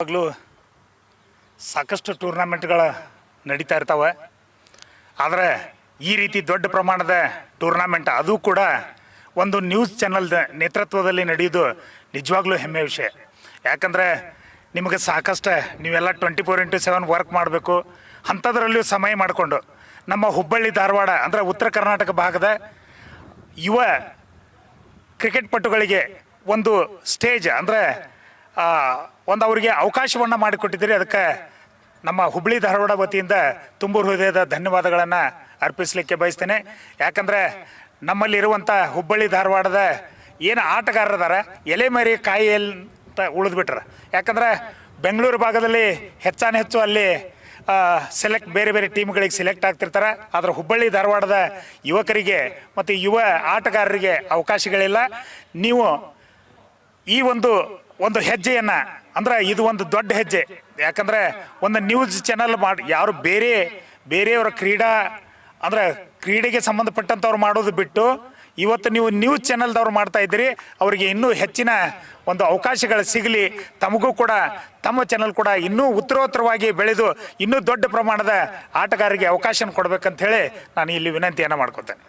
ಯಾವಾಗಲೂ ಸಾಕಷ್ಟು ಟೂರ್ನಾಮೆಂಟ್ಗಳ ನಡೀತಾ ಇರ್ತಾವೆ. ಆದರೆ ಈ ರೀತಿ ದೊಡ್ಡ ಪ್ರಮಾಣದ ಟೂರ್ನಮೆಂಟ್ ಅದು ಕೂಡ ಒಂದು ನ್ಯೂಸ್ ಚಾನಲ್ದ ನೇತೃತ್ವದಲ್ಲಿ ನಡೆಯೋದು ನಿಜವಾಗ್ಲೂ ಹೆಮ್ಮೆ ವಿಷಯ. ಯಾಕಂದರೆ ನಿಮಗೆ ಸಾಕಷ್ಟು ನೀವೆಲ್ಲ twenty four into seven work ಮಾಡಬೇಕು. ಅಂಥದ್ರಲ್ಲೂ ಸಮಯ ಮಾಡಿಕೊಂಡು ನಮ್ಮ ಹುಬ್ಬಳ್ಳಿ, ಧಾರವಾಡ ಅಂದರೆ ಉತ್ತರ ಕರ್ನಾಟಕ ಭಾಗದ ಯುವ ಕ್ರಿಕೆಟ್ ಪಟುಗಳಿಗೆ ಒಂದು ಸ್ಟೇಜ್ ಅಂದರೆ ಒಂದು ಅವರಿಗೆ ಅವಕಾಶವನ್ನು ಮಾಡಿಕೊಟ್ಟಿದ್ದೀರಿ. ಅದಕ್ಕೆ ನಮ್ಮ ಹುಬ್ಬಳ್ಳಿ ಧಾರವಾಡ ವತಿಯಿಂದ ತುಂಬು ಹೃದಯದ ಧನ್ಯವಾದಗಳನ್ನು ಅರ್ಪಿಸಲಿಕ್ಕೆ ಬಯಸ್ತೇನೆ. ಯಾಕಂದರೆ ನಮ್ಮಲ್ಲಿರುವಂಥ ಹುಬ್ಬಳ್ಳಿ ಧಾರವಾಡದ ಏನು ಆಟಗಾರರದಾರ ಎಲೆ ಮರಿ ಕಾಯಿಯಲ್ಲಿ ಅಂತ ಉಳಿದ್ಬಿಟ್ರೆ. ಯಾಕಂದರೆ ಬೆಂಗಳೂರು ಭಾಗದಲ್ಲಿ ಹೆಚ್ಚಾನ ಹೆಚ್ಚು ಅಲ್ಲಿ ಸೆಲೆಕ್ಟ್ ಬೇರೆ ಬೇರೆ ಟೀಮ್ಗಳಿಗೆ ಸೆಲೆಕ್ಟ್ ಆಗ್ತಿರ್ತಾರೆ. ಆದರೆ ಹುಬ್ಬಳ್ಳಿ ಧಾರವಾಡದ ಯುವಕರಿಗೆ ಮತ್ತು ಯುವ ಆಟಗಾರರಿಗೆ ಅವಕಾಶಗಳಿಲ್ಲ. ನೀವು ಈ ಒಂದು ಒಂದು ಹೆಜ್ಜೆಯನ್ನು, ಅಂದ್ರೆ ಇದು ಒಂದು ದೊಡ್ಡ ಹೆಜ್ಜೆ. ಯಾಕಂದ್ರೆ ಒಂದು ನ್ಯೂಸ್ ಚಾನಲ್ ಮಾಡಿ, ಯಾರು ಬೇರೆ, ಬೇರೆಯವರ ಕ್ರೀಡಾ, ಅಂದ್ರೆ ಕ್ರೀಡೆಗೆ ಸಂಬಂಧಪಟ್ಟಂಥವ್ರು ಮಾಡೋದು ಬಿಟ್ಟು, ಇವತ್ತು ನೀವು ನ್ಯೂಸ್ ಚಾನಲ್ದವ್ರು ಮಾಡ್ತಾ ಇದ್ದೀರಿ, ಅವರಿಗೆ ಇನ್ನೂ ಹೆಚ್ಚಿನ ಒಂದು ಅವಕಾಶಗಳು ಸಿಗಲಿ. ತಮಗೂ ಕೂಡ, ತಮ್ಮ ಚಾನಲ್ ಕೂಡ ಇನ್ನೂ ಉತ್ತರೋತ್ತರವಾಗಿ ಬೆಳೆದು, ಇನ್ನೂ ದೊಡ್ಡ ಪ್ರಮಾಣದ ಆಟಗಾರರಿಗೆ ಅವಕಾಶ ಕೊಡ್ಬೇಕಂತ ಹೇಳಿ ನಾನು ಇಲ್ಲಿ ವಿನಂತಿಯನ್ನು ಮಾಡ್ಕೊತೇನೆ.